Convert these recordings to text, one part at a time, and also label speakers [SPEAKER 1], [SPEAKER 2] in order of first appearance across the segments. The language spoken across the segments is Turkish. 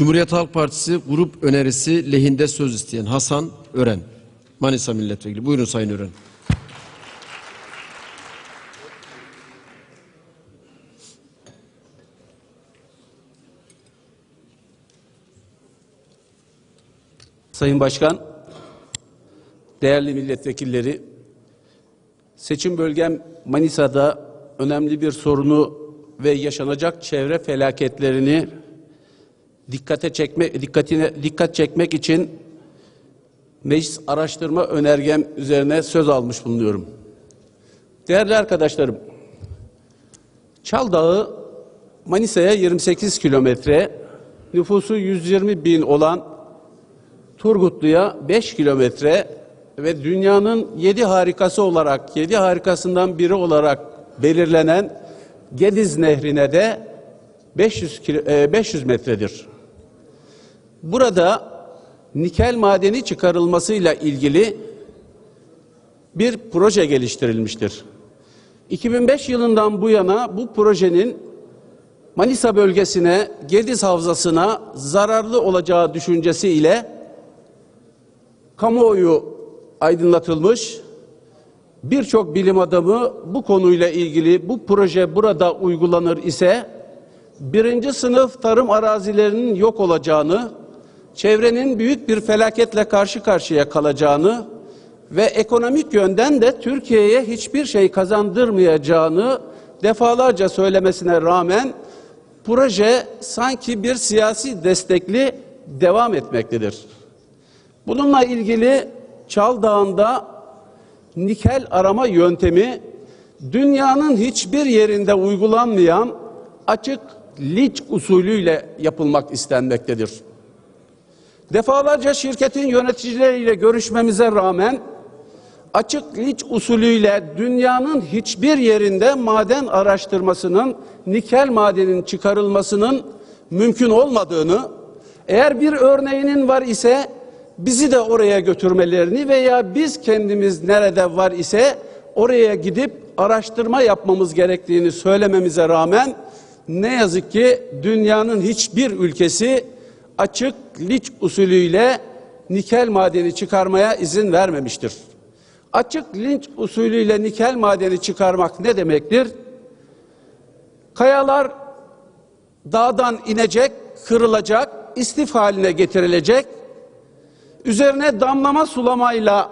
[SPEAKER 1] Cumhuriyet Halk Partisi grup önerisi lehinde söz isteyen Hasan Ören. Manisa Milletvekili. Buyurun Sayın Ören.
[SPEAKER 2] Sayın Başkan, değerli milletvekilleri, seçim bölgem Manisa'da önemli bir sorunu ve yaşanacak çevre felaketlerini dikkate çekme dikkatine dikkat çekmek için meclis araştırma önergem üzerine söz almış bulunuyorum. Değerli arkadaşlarım, Çal Dağı Manisa'ya 28 kilometre, nüfusu 120 bin olan Turgutlu'ya 5 kilometre ve dünyanın 7 harikası olarak, 7 harikasından biri olarak belirlenen Gediz Nehri'ne de 500, kilo, e, 500 metredir. Burada nikel madeni çıkarılmasıyla ilgili bir proje geliştirilmiştir. 2005 yılından bu yana bu projenin Manisa bölgesine, Gediz Havzası'na zararlı olacağı düşüncesiyle kamuoyu aydınlatılmış. Birçok bilim adamı bu konuyla ilgili bu proje burada uygulanır ise birinci sınıf tarım arazilerinin yok olacağını, çevrenin büyük bir felaketle karşı karşıya kalacağını ve ekonomik yönden de Türkiye'ye hiçbir şey kazandırmayacağını defalarca söylemesine rağmen proje sanki bir siyasi destekli devam etmektedir. Bununla ilgili Çal Dağı'nda nikel arama yöntemi dünyanın hiçbir yerinde uygulanmayan açık liç usulüyle yapılmak istenmektedir. Defalarca şirketin yöneticileriyle görüşmemize rağmen açık liç usulüyle dünyanın hiçbir yerinde maden araştırmasının, nikel madenin çıkarılmasının mümkün olmadığını, eğer bir örneğinin var ise bizi de oraya götürmelerini veya biz kendimiz nerede var ise oraya gidip araştırma yapmamız gerektiğini söylememize rağmen ne yazık ki dünyanın hiçbir ülkesi açık liç usulüyle nikel madeni çıkarmaya izin vermemiştir. Açık linç usulüyle nikel madeni çıkarmak ne demektir? Kayalar dağdan inecek, kırılacak, istif haline getirilecek. Üzerine damlama sulamayla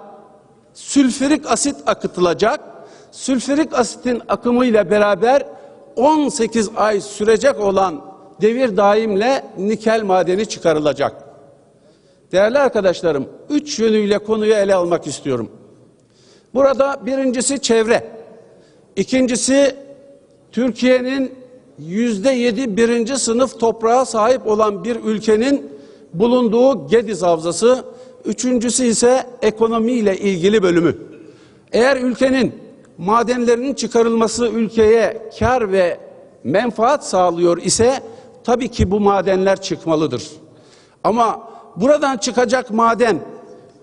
[SPEAKER 2] sülfürik asit akıtılacak. Sülfürik asitin akımıyla beraber 18 ay sürecek olan devir daimle nikel madeni çıkarılacak. Değerli arkadaşlarım, üç yönüyle konuyu ele almak istiyorum. Burada birincisi çevre, ikincisi Türkiye'nin yüzde yedi birinci sınıf toprağa sahip olan bir ülkenin bulunduğu Gediz Havzası, üçüncüsü ise ekonomiyle ilgili bölümü. Eğer ülkenin madenlerinin çıkarılması ülkeye kar ve menfaat sağlıyor ise tabii ki bu madenler çıkmalıdır. Ama buradan çıkacak maden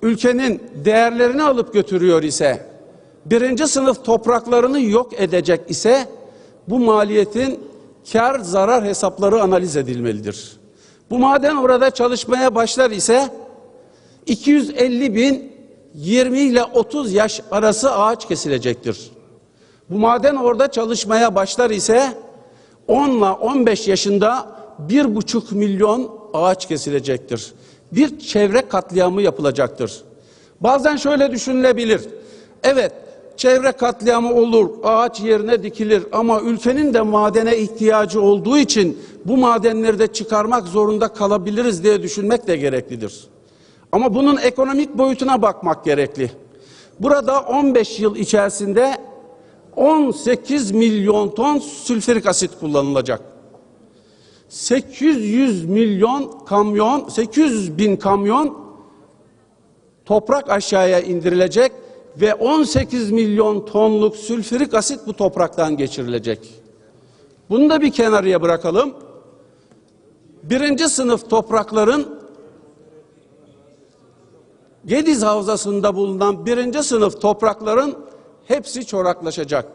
[SPEAKER 2] ülkenin değerlerini alıp götürüyor ise, birinci sınıf topraklarını yok edecek ise bu maliyetin kar zarar hesapları analiz edilmelidir. Bu maden orada çalışmaya başlar ise 250 bin 20 ile 30 yaş arası ağaç kesilecektir. Bu maden orada çalışmaya başlar ise 10 ile 15 yaşında bir buçuk milyon ağaç kesilecektir. Bir çevre katliamı yapılacaktır. Bazen şöyle düşünülebilir. Evet, çevre katliamı olur, ağaç yerine dikilir ama ülkenin de madene ihtiyacı olduğu için bu madenleri de çıkarmak zorunda kalabiliriz diye düşünmek de gereklidir. Ama bunun ekonomik boyutuna bakmak gerekli. Burada 15 yıl içerisinde 18 milyon ton sülfürik asit kullanılacak. 800 milyon kamyon, 800 bin kamyon toprak aşağıya indirilecek ve 18 milyon tonluk sülfürik asit bu topraktan geçirilecek. Bunu da bir kenarıya bırakalım. Birinci sınıf toprakların Gediz Havzası'nda bulunan birinci sınıf toprakların hepsi çoraklaşacak.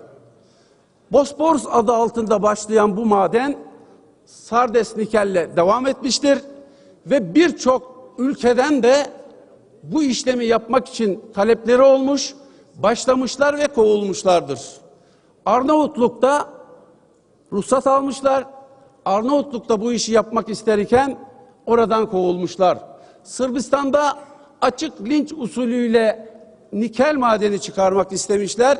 [SPEAKER 2] Bosporus adı altında başlayan bu maden Sardes nikelle devam etmiştir. ve birçok ülkeden de bu işlemi yapmak için talepleri olmuş, başlamışlar ve kovulmuşlardır. Arnavutluk'ta ruhsat almışlar. Arnavutluk'ta bu işi yapmak isterken oradan kovulmuşlar. Sırbistan'da açık linç usulüyle nikel madeni çıkarmak istemişler.